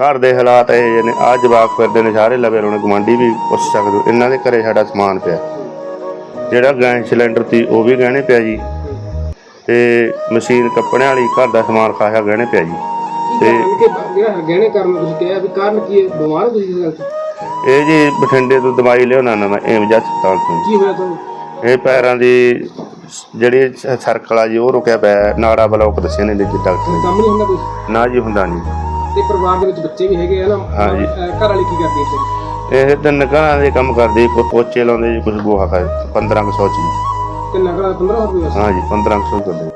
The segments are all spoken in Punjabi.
ਘਰ ਦੇ ਹਾਲਾਤ ਇਹ ਜਿਹੇ ਨੇ। ਆ ਜਵਾਕ ਫਿਰਦੇ ਨੇ ਸਾਰੇ ਲਵੇ ਰੋਣੇ ਗਵਾਂਢੀ ਵੀ ਪੁੱਛ ਸਕਦੇ। ਇਹਨਾਂ ਦੇ ਘਰੇ ਸਾਡਾ ਸਮਾਨ ਪਿਆ। ਜਿਹੜਾ ਗੈਸ ਸਿਲੰਡਰ ਸੀ ਉਹ ਵੀ ਗਹਿਣੇ ਪਿਆ ਜੀ। ਤੇ ਮਸ਼ੀਨ ਕੱਪੜਿਆਂ ਵਾਲੀ ਘਰ ਦਾ ਸਮਾਨ ਖਾਇਆ ਗਹਿਣੇ ਪਿਆ ਜੀ। ਕੀ ਕਾਰਨ ਕਿ ਜਿਹੜਾ ਗਹਿਣੇ ਕਰਨ ਨੂੰ ਤੁਸੀਂ ਕਿਹਾ ਵੀ ਕਾਰਨ ਕੀ ਹੈ? ਬਿਮਾਰ ਹੋ ਤੁਸੀਂ ਇਸ ਗੱਲ ਤੋਂ? ਇਹ ਜੀ ਬਠਿੰਡੇ ਤੋਂ ਦਵਾਈ ਲਿਆਉਣਾ ਨਾ ਮੈਂ ਏਮਜ ਹਸਪਤਾਲ ਤੋਂ। ਕੀ ਹੋਇਆ ਤੁਹਾਨੂੰ? ਇਹ ਪੈਰਾਂ ਦੀ ਜਿਹੜੀ ਸਰਕਲ ਆ ਜੀ ਉਹ ਰੁਕਿਆ ਪਿਆ ਹੈ। ਨਾੜਾ ਬਲੌਕ ਦੱਸੇ ਨੇ ਜੀ ਡਾਕਟਰ ਨੇ। ਕੰਮ ਨਹੀਂ ਹੁੰਦਾ ਨਾ ਜੀ ਹੁੰਦਾ ਨਹੀਂ। ਤੇ ਪਰਿਵਾਰ ਦੇ ਵਿੱਚ ਬੱਚੇ ਵੀ ਹੈਗੇ ਆ ਨਾ ਹਾਂਜੀ। ਅਹ ਘਰ ਵਾਲੀ ਕੀ ਕਰਦੀ ਹੈ ਇਹ ਤਿੰਨ ਘਰਾਂ ਦੇ ਕੰਮ ਕਰਦੇ ਕੋਈ ਪੋਚੇ ਲਾਉਂਦੇ ਜੀ ਕੁਝ ਗੋਹਾ ਕਰ 1500 ਚ। ਜੀ ਤੇ ਨਗਰ 15 ਰੁਪਏ ਬਸ ਹਾਂ ਜੀ 1500 ਕਰਦੇ।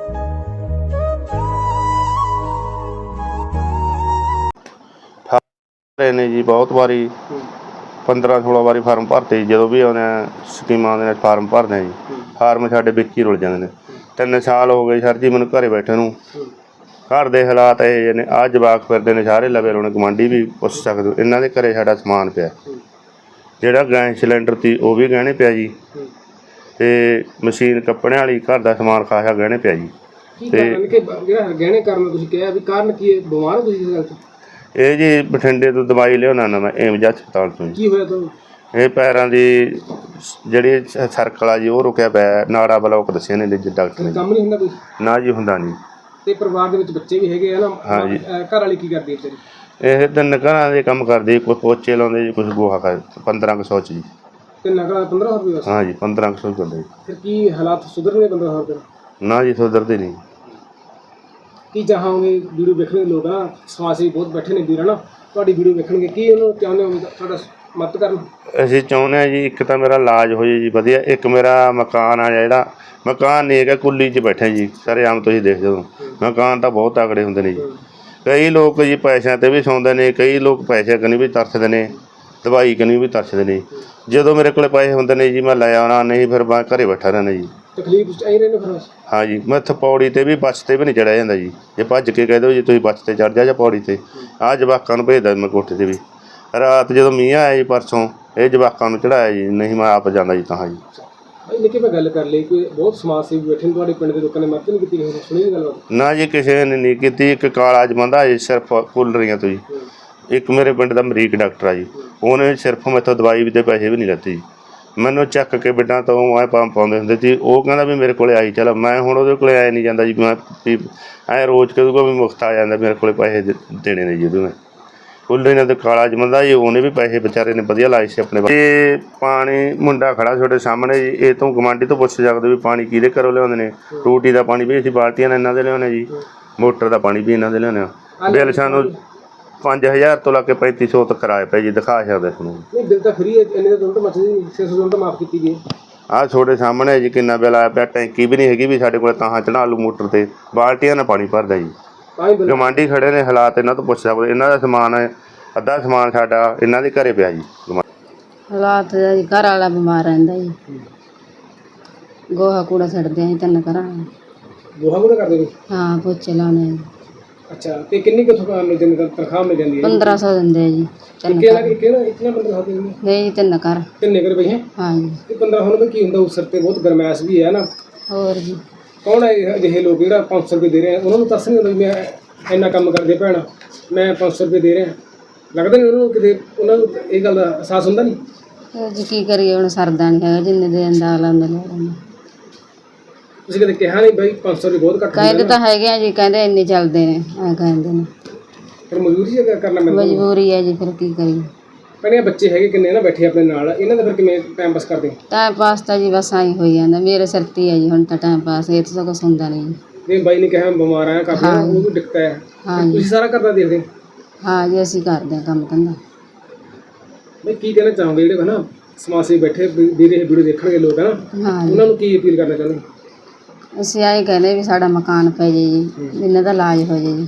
ਫਾਰੇ ਨੇ ਜੀ ਬਹੁਤ ਵਾਰੀ। 15 16 ਵਾਰੀ ਫਾਰਮ ਭਰਤੇ ਜੀ ਜਦੋਂ ਵੀ ਆਉਂਦੇ ਆ ਸਕੀਮਾਂ ਦੇ ਨਾਲ ਫਾਰਮ ਭਰਦੇ ਆ ਜੀ। ਫਾਰਮ ਸਾਡੇ ਵਿੱਚ ਹੀ ਰੁਲ ਜਾਂਦੇ ਨੇ। ਤਿੰਨ ਸਾਲ ਹੋ ਗਏ ਸਰ ਜੀ ਮੈਨੂੰ ਘਰੇ ਬੈਠੇ ਨੂੰ। ਘਰ ਦੇ ਹਾਲਾਤ ਇਹ ਜਿਹੇ ਨੇ। ਆ ਜਵਾਕ ਫਿਰਦੇ ਨੇ ਸਾਰੇ ਲਵੇ ਰੋਣੇ ਗਵਾਂਢੀ ਵੀ ਪੁੱਛ ਸਕਦੇ ਹੋ। ਇਹਨਾਂ ਦੇ ਘਰੇ ਸਾਡਾ ਸਮਾਨ ਪਿਆ। ਜਿਹੜਾ ਗੈਸ ਸਿਲੰਡਰ ਸੀ ਉਹ ਵੀ ਗਹਿਣੇ ਪਿਆ ਜੀ। ਤੇ ਮਸ਼ੀਨ ਕੱਪੜਿਆਂ ਵਾਲੀ ਘਰ ਦਾ ਸਮਾਨ ਖਾਇਆ ਗਹਿਣੇ ਪਿਆ ਜੀ। ਕੀ ਕਾਰਨ ਕਿ ਜਿਹੜਾ ਗਹਿਣੇ ਕਰਨ ਨੂੰ ਤੁਸੀਂ ਕਿਹਾ ਵੀ ਕਾਰਨ ਕੀ ਹੈ? ਬਿਮਾਰ ਹੋ ਤੁਸੀਂ ਇਸ ਗੱਲ ਤੋਂ? ਇਹ ਜੀ ਬਠਿੰਡੇ ਤੋਂ ਦਵਾਈ ਲਿਆਉਣਾ ਨਾ ਮੈਂ ਏਮਜ ਹਸਪਤਾਲ ਤੋਂ ਜੀ। ਕੀ ਹੋਇਆ ਤੁਹਾਨੂੰ? ਇਹ ਪੈਰਾਂ ਦੀ ਜਿਹੜੀ ਸਰਕਲ ਆ ਜੀ ਉਹ ਰੁਕਿਆ ਪਿਆ ਹੈ। ਨਾੜਾ ਬਲੌਕ ਦੱਸੇ ਨੇ ਜੀ ਡਾਕਟਰ ਨੇ ਕੰਮ ਨਹੀਂ ਹੁੰਦਾ ਕੋਈ ਨਾ ਜੀ ਹੁੰਦਾ ਨਹੀਂ। ਤੇ ਪਰਿਵਾਰ ਦੇ ਵਿੱਚ ਬੱਚੇ ਵੀ ਹੈਗੇ ਆ ਨਾ ਹਾਂਜੀ। ਅਹ ਘਰ ਵਾਲੀ ਕੀ ਕਰਦੀ ਹੈ ਤੇਰੀ ਇਹ ਤਿੰਨ ਘਰਾਂ ਦੇ ਕੰਮ ਕਰਦੇ ਕੋਈ ਪੋਚੇ ਲਾਉਂਦੇ ਜੀ ਕੁਝ ਗੋਹਾ ਕਰ 1500 ਚ ਜੀ। ਤੇ ਨਗਰ 15 ਰੁਪਏ ਬਸ? ਹਾਂ ਜੀ 1500 ਕਰਦੇ ਜੀ। ਫਿਰ ਕੀ ਹਾਲਾਤ ਸੁਧਰਨਗੇ 15 ਰੁਪਏ? ਨਾਲ? ਨਾ ਜੀ ਸੁਧਰਦੇ ਨਹੀਂ। ਕੀ ਚਾਹੋਗੇ ਵੀਡੀਓ ਵੇਖਣ ਦੇ ਲੋਕ ਆ ਬਹੁਤ ਬੈਠੇ ਨੇ ਵੀਰ ਨਾ ਤੁਹਾਡੀ ਵੀਡੀਓ ਵੇਖਣਗੇ ਕੀ ਉਹਨੂੰ ਚਾਹੁੰਦੇ ਹੋ ਵੀ ਤੁਹਾਡਾ ਮਦਦ ਕਰਨ? ਅਸੀਂ ਚਾਹੁੰਦੇ ਆ ਜੀ ਇੱਕ ਤਾਂ ਮੇਰਾ ਇਲਾਜ ਹੋ ਜੇ ਜੀ ਵਧੀਆ। ਇੱਕ ਮੇਰਾ ਮਕਾਨ ਆ ਜਿਹੜਾ ਮਕਾਨ ਨਹੀਂ ਹੈਗਾ ਕੁੱਲੀ 'ਚ ਬੈਠੇ ਜੀ। ਸਾਰੇ ਆਮ ਤੁਸੀਂ ਦੇਖ ਜਦੋਂ ਮਕਾਨ ਤਾਂ ਬਹੁਤ ਤਕੜੇ ਹੁੰਦੇ ਨੇ ਜੀ। ਕਈ ਲੋਕ ਜੀ ਪੈਸਿਆਂ ਤੇ ਵੀ ਸੌਂਦੇ ਨੇ ਕਈ ਲੋਕ ਪੈਸੇ ਕਨੀ ਵੀ ਤਰਸਦੇ ਨੇ ਦਵਾਈ ਕਨੀ ਵੀ ਤਰਸਦੇ ਨੇ। ਜਦੋਂ ਮੇਰੇ ਕੋਲੇ ਪੈਸੇ ਹੁੰਦੇ ਨੇ ਜੀ ਮੈਂ ਲੈ ਆਉਣਾ ਨਹੀਂ ਫਿਰ ਮੈਂ ਘਰੇ ਬੈਠਾ ਰਹਿਣਾ ਜੀ। ਤਕਲੀਫ ਚ ਆਈ ਰਹਿੰਦੇ ਫਿਰ ਬਸ। ਹਾਂ ਜੀ ਮੈਂ ਇੱਥੇ ਪੌੜੀ ਤੇ ਵੀ ਬੱਸ ਤੇ ਵੀ ਨਹੀਂ ਚੜਿਆ ਜਾਂਦਾ ਜੀ। ਜੇ ਭੱਜ ਕੇ ਕਹਿ ਦਿਓ ਜੀ ਤੁਸੀਂ ਬੱਸ ਤੇ ਚੜ ਜਾ ਜਾਂ ਪੌੜੀ ਤੇ। ਆਹ ਜਵਾਕਾਂ ਨੂੰ ਭੇਜਦਾ ਮੈਂ ਕੋਠੇ ਤੇ ਵੀ। ਰਾਤ ਜਦੋਂ ਮੀਂਹ ਆਇਆ ਜੀ ਪਰਸੋਂ ਇਹ ਜਵਾਕਾਂ ਨੂੰ ਚੜਾਇਆ ਜੀ ਨਹੀਂ ਮੈਂ ਆਪ ਜਾਂਦਾ ਜੀ ਤਾਂ ਜੀ। ਭਾਈ ਮੈਂ ਗੱਲ ਕਰ ਲਈ ਕੋਈ ਬਹੁਤ ਸਮਾਜ ਸੇਵੀ ਬੈਠੇ ਨੇ ਤੁਹਾਡੇ ਪਿੰਡ ਦੇ ਲੋਕਾਂ ਨੇ ਮਦਦ ਨਹੀਂ ਕੀਤੀ ਕਿਸੇ ਨੇ ਸੁਣੀ ਨਹੀਂ ਗੱਲਬਾਤ? ਨਾ ਜੀ ਕਿਸੇ ਨੇ ਨਹੀਂ ਕੀਤੀ ਇੱਕ ਕਾਲਾ ਜਮੰਦਾ ਜੀ ਸਿਰਫ ਕੂਲਰੀਆਂ ਤੋਂ ਜੀ। ਇੱਕ ਮੇਰੇ ਪਿੰਡ ਦਾ ਅਮਰੀਕ ਡਾਕਟਰ ਆ ਜੀ ਉਹਨੇ ਸਿਰਫ ਮੈਥੋਂ ਦਵਾਈ ਵੀ ਦੇ ਪੈਸੇ ਵੀ ਨਹੀਂ ਲੈਤੇ ਜੀ। ਮੈਨੂੰ ਚੱਕ ਕੇ ਬਿੱਡਾਂ ਤੋਂ ਐ ਪੰਪ ਪਾਉਂਦੇ ਹੁੰਦੇ ਸੀ ਉਹ ਕਹਿੰਦਾ ਵੀ ਮੇਰੇ ਕੋਲੇ ਆਈ ਚੱਲ ਮੈਂ ਹੁਣ ਉਹਦੇ ਕੋਲੇ ਆਇਆ ਨਹੀਂ ਜਾਂਦਾ ਜੀ ਮੈਂ ਐ ਰੋਜ਼ ਕਦੋਂ ਵੀ ਮੁਫਤ ਆ ਜਾਂਦਾ ਮੇਰੇ ਕੋਲੇ ਪੈਸੇ ਦੇਣੇ ਨੇ ਜੀ ਉਹਦੇ ਮੈਂ। ਕੁੱਲਰੀਆਂ ਤੇ ਕਾਲਾ ਜਮੰਦਾ ਜੀ ਉਹਨੇ ਵੀ ਪੈਸੇ ਵਿਚਾਰੇ ਨੇ ਵਧੀਆ ਲਾਏ ਸੀ ਆਪਣੇ ਇਹ ਪਾਣੀ ਮੁੰਡਾ ਖੜਾ ਤੁਹਾਡੇ ਸਾਹਮਣੇ ਜੀ ਇਹ ਤੋਂ ਗਵਾਂਢੀ ਤੋਂ ਪੁੱਛ ਸਕਦੇ ਵੀ ਪਾਣੀ ਕਿਹਦੇ ਘਰੋਂ ਲਿਆਉਂਦੇ ਨੇ? ਟੂਟੀ ਦਾ ਪਾਣੀ ਵੀ ਅਸੀਂ ਬਾਲਟੀਆਂ ਨਾਲ ਇਹਨਾਂ ਦੇ ਲਿਆਉਂਦੇ ਜੀ ਮੋਟਰ ਦਾ ਪਾਣੀ ਵੀ ਇਹਨਾਂ ਦੇ ਲਿਆਉਂਦੇ ਆ। ਬਿੱਲ ਸਾਨੂੰ 5000 ਤੋਂ ਲੈ ਕੇ 3500 ਤੱਕ ਕਿਰਾਏ ਪਏ ਜੀ ਦਿਖਾ ਸਕਦੇ ਤੁਹਾਨੂੰ। ਨਹੀਂ ਬਿੱਲ ਤਾਂ ਫ੍ਰੀ ਹੈ ਇੰਨੇ ਦਾ ਦੁੱਧ ਮੱਚਦੀ ਨਹੀਂ 600 ਦੁੱਧ ਮਾਫ ਕੀਤੀ ਗਈ। ਆਹ ਤੁਹਾਡੇ ਸਾਹਮਣੇ ਜੀ ਕਿੰਨਾ ਬਿੱਲ ਆਇਆ ਪਿਆ ਟੈਂਕੀ ਵੀ ਨਹੀਂ ਹੈਗੀ ਵੀ ਸਾਡੇ ਕੋਲ ਤਾਂ ਚੜਾ ਲੂ ਮੋਟਰ ਤੇ। ਬਾਲਟੀਆਂ ਨਾਲ ਪਾਣੀ ਭਰਦਾ ਜੀ। ਤਾਂ ਗਵਾਂਢੀ ਖੜੇ ਨੇ ਹਾਲਾਤ ਇਹਨਾਂ ਤੋਂ ਪੁੱਛ ਸਕਦੇ ਇਹਨਾਂ ਦਾ ਸਮਾਨ ਹੈ ਅੱਧਾ ਸਮਾਨ ਸਾਡਾ ਇਹਨਾਂ ਦੇ ਘਰੇ ਪਿਆ ਜੀ। ਹਾਲਾਤ ਦਾ ਜੀ ਘਰ ਵਾਲਾ ਬਿਮਾਰ ਰਹਿੰਦਾ ਜੀ। ਗੋਹਾ ਕੂੜਾ ਛੱਡਦੇ ਆਂ ਤਿੰਨ ਘਰਾਂ ਨੂੰ। ਗੋਹਾ ਗੁਣਾ ਕਰਦੇ ਨੇ ਹਾਂ ਪੋਚੇ ਲਾਉਣੇ। ਅੱਛਾ ਤੇ ਕਿੰਨੀ ਕੁ ਥੋੜਾ ਮਿਲ ਜਾਂਦੀ ਤਨਖਾਹ ਮਿਲ ਜਾਂਦੀ ਹੈ 1500 ਦਿੰਦੇ ਆ ਜੀ ਤਿੰਨ ਕਿਹੜਾ ਕਿਹੜਾ ਇਤਨਾ ਬੰਦਾ ਖਾਤੇ ਨੇ ਨਹੀਂ ਤਿੰਨ ਘਰ। ਕਿੰਨੇ ਕਰ ਪਏ ਹੈ? ਹਾਂ ਜੀ। ਤੇ 15 ਹੁਣ ਵੀ ਕੀ ਹੁੰਦਾ ਉਸ ਸਿਰ ਤੇ ਬਹੁਤ ਗਰਮੈਸ਼ ਵੀ ਹੈ ਨਾ। ਹੋਰ ਜੀ। ਕੌਣ ਹੈ ਇਹ ਜਿਹੇ ਲੋਕ ਜਿਹੜਾ 500 ਰੁਪਏ ਦੇ ਰਹੇ ਆ? ਉਹਨਾਂ ਨੂੰ ਤਰਸ ਨਹੀਂ ਹੁੰਦਾ ਵੀ ਮੈਂ ਇੰਨਾ ਕੰਮ ਕਰਦੇ ਭੈਣ ਮੈਂ 500 ਰੁਪਏ ਦੇ ਰਿਹਾ। ਲੱਗਦਾ ਨਹੀਂ ਉਹਨਾਂ ਨੂੰ ਕਿਤੇ ਉਹਨਾਂ ਨੂੰ ਇਹ ਗੱਲ ਦਾ ਅਹਿਸਾਸ ਹੁੰਦਾ ਨਹੀਂ? ਜੀ ਕੀ ਕਰੀਏ ਹੁਣ ਸਰਦਾ ਨਹੀਂ ਹੈਗਾ ਜਿੰਨੇ ਦੇ ਅੰਦਾ ਲਾਉਂਦੇ ਲੋੜਾਂ ਤੁਸੀਂ ਕਦੇ ਕਿਹਾ ਨਹੀਂ ਬਈ 500 ਰੁਪਏ ਬਹੁਤ ਘੱਟ ਕਹਿੰਦੇ ਤਾਂ ਹੈਗੇ ਆ ਜੀ ਕਹਿੰਦੇ ਇੰਨੇ ਚੱਲਦੇ ਨੇ ਐ ਕਹਿੰਦੇ ਨੇ। ਫਿਰ ਮਜ਼ਦੂਰੀ ਕਰਨਾ ਪੈਂਦਾ ਮਜਬੂਰੀ ਹੈ ਜੀ ਫਿਰ ਕੀ ਕਰੀਏ? ਪਹਿਲੇ ਬੱਚੇ ਹੈਗੇ ਕਿੰਨੇ ਨਾ ਬੈਠੇ ਆਪਣੇ ਨਾਲ ਇਹਨਾਂ ਦਾ ਫਿਰ ਕਿਵੇਂ ਟਾਈਮ ਪਾਸ ਕਰਦੇ ਟਾਈਮ ਪਾਸ ਤਾਂ ਜੀ ਬਸ ਆਈ ਹੋਈ ਜਾਂਦਾ ਮੇਰੇ ਸਿਰ ਤੇ ਹੀ ਹੈ ਜੀ ਹੁਣ ਤਾਂ ਟਾਈਮ ਪਾਸ ਇਹ ਤਾਂ ਕੁਛ ਹੁੰਦਾ ਨਹੀਂ। ਜੀ ਜੇ ਬਾਈ ਨੇ ਕਿਹਾ ਮੈਂ ਬਿਮਾਰ ਆ ਕਰਦੇ ਉਹ ਵੀ ਦਿੱਕਤ ਹੈ। ਹਾਂ ਜੀ ਤੁਸੀਂ ਸਾਰਾ ਕਰਦਾ ਦੇਖਦੇ ਹਾਂ? ਜੀ ਅਸੀਂ ਕਰਦੇ ਹਾਂ ਕੰਮ ਧੰਦਾ। ਬਈ ਕੀ ਕਹਿਣਾ ਚਾਹੋਗੇ ਜਿਹੜੇ ਹਨਾ ਸਮਾਜ ਸੇਵੀ ਬੈਠੇ ਵੀ- ਇਹ ਵੀਡੀਓ ਦੇਖਣਗੇ ਲੋਕ ਹਨਾ ਹਾਂ ਜੀ ਉਹਨਾਂ ਨੂੰ ਕੀ ਅਪੀਲ ਕਰਨਾ ਚਾਹੁੰਦੇ ਅਸੀਂ ਆਏ ਕਹਿੰਦੇ ਵੀ ਸਾਡਾ ਮਕਾਨ ਪੈ ਜੇ ਜੀ ਇਹਨਾਂ ਦਾ ਇਲਾਜ ਹੋ ਜੇ। ਜੀ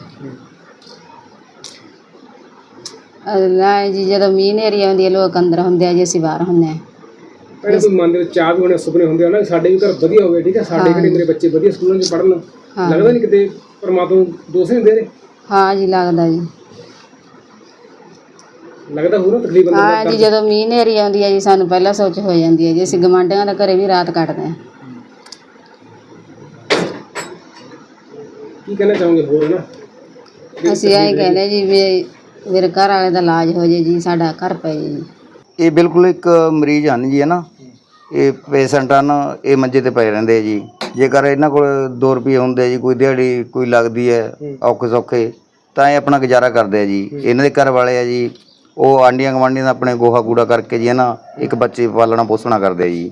ਲੈ ਜੀ ਜਦੋਂ ਮੀਂਹ ਨੇਰੀ ਆਉਂਦੀ ਹੈ ਲੋਕ ਅੰਦਰ ਹੁੰਦੇ ਆ ਜੀ ਅਸੀਂ ਬਾਹਰ ਹੁੰਦੇ ਆ ਪਹਿਲੇ ਕੋਈ ਮਨ ਦੇ ਵਿੱਚ ਚਾਹ ਵੀ ਹੋਣੇ ਸੁਪਨੇ ਹੁੰਦੇ ਆ ਨਾ ਸਾਡੇ ਵੀ ਘਰ ਵਧੀਆ ਹੋਵੇ ਠੀਕ ਹੈ ਸਾਡੇ ਘਰੇ ਮੇਰੇ ਬੱਚੇ ਵਧੀਆ ਸਕੂਲਾਂ 'ਚ ਪੜ੍ਹਨ। ਲੱਗਦਾ ਨਹੀਂ ਕਿਤੇ ਪਰਮਾਤਮਾ ਨੂੰ ਦੋਸ਼ ਨਹੀਂ ਦੇ ਰਹੇ ਹਾਂ ਜੀ ਲੱਗਦਾ ਜੀ। ਲੱਗਦਾ ਹੋਰ ਤਕਲੀਫ ਬੰਦੇ ਹਾਂ ਜੀ ਜਦੋਂ ਮੀਂਹ ਨੇਰੀ ਆਉਂਦੀ ਹੈ ਜੀ ਸਾਨੂੰ ਪਹਿਲਾਂ ਸੋਚ ਹੋ ਜਾਂਦੀ ਹੈ ਜੀ ਅਸੀਂ ਗਵਾਂਢੀਆਂ ਦੇ ਘਰੇ ਵੀ ਰਾਤ ਕੱਟਦੇ ਹਾਂ। ਕੀ ਕਹਿਣਾ ਚਾਹੋਗੇ ਹੋਰ ਨਾ? ਅਸੀਂ ਆਏ ਕਹਿੰਦੇ ਜੀ ਵੀ ਮੇਰੇ ਘਰ ਵਾਲੇ ਦਾ ਇਲਾਜ ਹੋ ਜੇ ਜੀ, ਸਾਡਾ ਘਰ ਪੈ ਪਏ ਜੀ। ਇਹ ਬਿਲਕੁਲ ਇੱਕ ਮਰੀਜ਼ ਹਨ ਜੀ, ਹੈ ਨਾ? ਇਹ ਪੇਸ਼ੈਂਟ ਹਨ, ਇਹ ਮੰਜੇ ਤੇ ਪਏ ਰਹਿੰਦੇ ਆ ਜੀ। ਜੇਕਰ ਇਹਨਾਂ ਕੋਲ 2 ਰੁਪਏ ਹੁੰਦੇ ਆ ਜੀ, ਕੋਈ ਦਿਹਾੜੀ ਕੋਈ ਲੱਗਦੀ ਹੈ, ਔਖੇ ਸੌਖੇ, ਤਾਂ ਇਹ ਆਪਣਾ ਗੁਜ਼ਾਰਾ ਕਰਦੇ ਆ ਜੀ। ਇਹਨਾਂ ਦੇ ਘਰ ਵਾਲੇ ਆ ਜੀ, ਉਹ ਆਂਡੀਆਂ ਗਵਾਂਡੀਆਂ ਦਾ ਆਪਣੇ ਗੋਹਾ ਕੂੜਾ ਕਰਕੇ ਜੀ, ਹੈ ਨਾ? ਇੱਕ ਬੱਚੇ ਪਾਲਣਾ ਪੋਸਣਾ ਕਰਦੇ ਆ ਜੀ।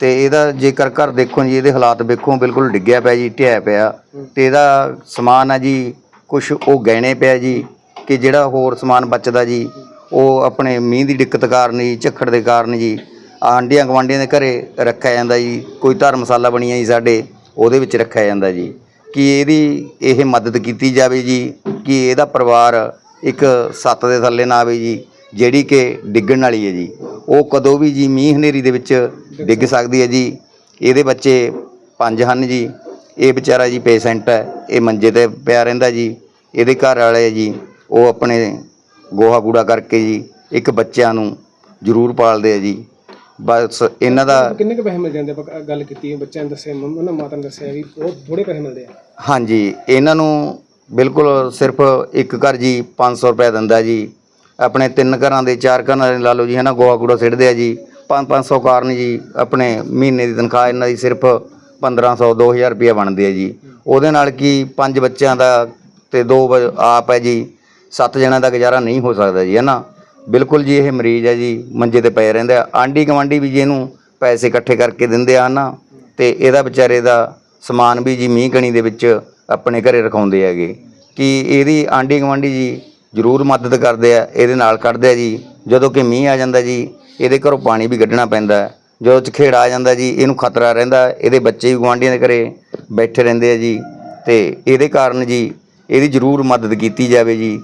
ਤੇ ਇਹਦਾ ਜੇਕਰ ਘਰ ਦੇਖੋ ਜੀ, ਇਹਦੇ ਹਾਲਾਤ ਵੇਖੋ, ਬਿਲਕੁਲ ਡਿੱਗਿਆ ਪਿਆ ਜੀ ਢਿਆ ਪਿਆ। ਤੇ ਇਹਦਾ ਸਮਾਨ ਆ ਜੀ ਕੁਝ ਉਹ ਗਹਿਣੇ ਪਿਆ ਜੀ ਕਿ ਜਿਹੜਾ ਹੋਰ ਸਮਾਨ ਬਚਦਾ ਜੀ, ਉਹ ਆਪਣੇ ਮੀਂਹ ਦੀ ਦਿੱਕਤ ਕਾਰਨ ਜੀ, ਝੱਖੜ ਦੇ ਕਾਰਨ ਜੀ, ਆਂਡੀਆਂ ਗਵਾਂਡੀਆਂ ਦੇ ਘਰੇ ਰੱਖਿਆ ਜਾਂਦਾ ਜੀ, ਕੋਈ ਧਰਮਸਾਲਾ ਮਸਾਲਾ ਬਣੀਆਂ ਜੀ ਸਾਡੇ, ਉਹਦੇ ਵਿੱਚ ਰੱਖਿਆ ਜਾਂਦਾ ਜੀ। ਕਿ ਇਹਦੀ ਇਹ ਮਦਦ ਕੀਤੀ ਜਾਵੇ ਜੀ, ਕਿ ਇਹਦਾ ਪਰਿਵਾਰ ਇੱਕ ਸੱਤ ਦੇ ਥੱਲੇ ਨਾ ਆਵੇ ਜੀ, ਜਿਹੜੀ ਕਿ ਡਿੱਗਣ ਵਾਲੀ ਹੈ ਜੀ। ਉਹ ਕਦੋਂ ਵੀ ਜੀ ਮੀਂਹ ਹਨੇਰੀ ਦੇ ਵਿੱਚ ਡਿੱਗ ਸਕਦੀ ਹੈ ਜੀ, ਇਹਦੇ ਬੱਚੇ ਪੰਜ ਹਨ ਜੀ। ਇਹ ਵਿਚਾਰਾ ਜੀ ਪੇਸ਼ੈਂਟ ਹੈ, ਇਹ ਮੰਜੇ ਤੇ ਪਿਆ ਰਹਿੰਦਾ ਜੀ, ਇਹਦੇ ਘਰ ਵਾਲੇ ਜੀ। ਉਹ ਆਪਣੇ ਗੋਹਾ ਕੂੜਾ ਕਰਕੇ ਜੀ ਇੱਕ ਬੱਚਿਆਂ ਨੂੰ ਜ਼ਰੂਰ ਪਾਲਦੇ ਆ ਜੀ। ਬਸ ਇਹਨਾਂ ਦਾ ਕਿੰਨੇ ਕੁ ਪੈਸੇ ਮਿਲ ਜਾਂਦੇ ਆਪਾਂ ਗੱਲ ਕੀਤੀ ਹੈ ਬੱਚਿਆਂ ਨੇ ਦੱਸਿਆ ਮੰਮਾ ਉਹਨਾਂ ਮਾਤਾ ਨੇ ਦੱਸਿਆ ਵੀ ਬਹੁਤ ਥੋੜੇ ਪੈਸੇ ਮਿਲਦੇ ਆ। ਹਾਂਜੀ ਇਹਨਾਂ ਨੂੰ ਬਿਲਕੁਲ ਸਿਰਫ ਇੱਕ ਘਰ ਜੀ 500 ਰੁਪਏ ਦਿੰਦਾ ਜੀ। ਆਪਣੇ ਤਿੰਨ ਘਰਾਂ ਦੇ ਚਾਰ ਘਰਾਂ ਦੇ ਲਾ ਲਓ ਜੀ ਹੈ ਨਾ ਗੋਹਾ ਕੂੜਾ ਸਿੱਟਦੇ ਆ ਜੀ। 5-500 ਕਾਰਨ ਜੀ ਆਪਣੇ ਮਹੀਨੇ ਦੀ ਤਨਖਾਹ ਇਹਨਾਂ ਦੀ ਸਿਰਫ 1500 2000 ਰੁਪਏ ਬਣਦੀ ਹੈ ਜੀ। ਉਹਦੇ ਨਾਲ ਕੀ ਪੰਜ ਬੱਚਿਆਂ ਦਾ ਤੇ ਦੋ ਬ- ਆਪ ਹੈ ਜੀ। ਸੱਤ ਜਣਾਂ ਦਾ ਗੁਜ਼ਾਰਾ ਨਹੀਂ ਹੋ ਸਕਦਾ ਜੀ, ਹੈ ਨਾ? ਬਿਲਕੁਲ ਜੀ, ਇਹ ਮਰੀਜ਼ ਹੈ ਜੀ, ਮੰਜੇ ਤੇ ਪਏ ਰਹਿੰਦੇ ਆ। ਆਂਢੀ ਗੁਆਂਢੀ ਵੀ ਜੀ ਇਹਨੂੰ ਪੈਸੇ ਇਕੱਠੇ ਕਰਕੇ ਦਿੰਦੇ ਆ ਨਾ? ਤੇ ਇਹਦਾ ਵਿਚਾਰੇ ਦਾ ਸਮਾਨ ਵੀ ਜੀ ਮੀਂਹ ਕਣੀ ਦੇ ਵਿੱਚ ਆਪਣੇ ਘਰੇ ਰਖਾਉਂਦੇ ਹੈਗੇ। ਕਿ ਇਹਦੀ ਆਂਢੀ ਗੁਆਂਢੀ ਜੀ ਜ਼ਰੂਰ ਮਦਦ ਕਰਦੇ ਆ, ਇਹਦੇ ਨਾਲ ਕੱਢਦੇ ਆ ਜੀ। ਜਦੋਂ ਕਿ ਮੀਂਹ ਆ ਜਾਂਦਾ ਜੀ, ਇਹਦੇ ਘਰੋਂ ਪਾਣੀ ਵੀ ਕੱਢਣਾ ਪੈਂਦਾ ਹੈ। ਜਦੋਂ ਚਖੇੜਾ ਆ ਜਾਂਦਾ ਜੀ, ਇਹਨੂੰ ਖਤਰਾ ਰਹਿੰਦਾ ਇਹਦੇ ਬੱਚੇ ਵੀ ਗੁਆਂਢੀਆਂ ਦੇ ਘਰੇ ਬੈਠੇ ਰਹਿੰਦੇ ਆ ਜੀ। ਤੇ ਇਹਦੇ ਕਾਰਨ ਜੀ, ਇਹਦੀ ਜ਼ਰੂਰ ਮਦਦ ਕੀਤੀ ਜਾਵੇ ਜੀ।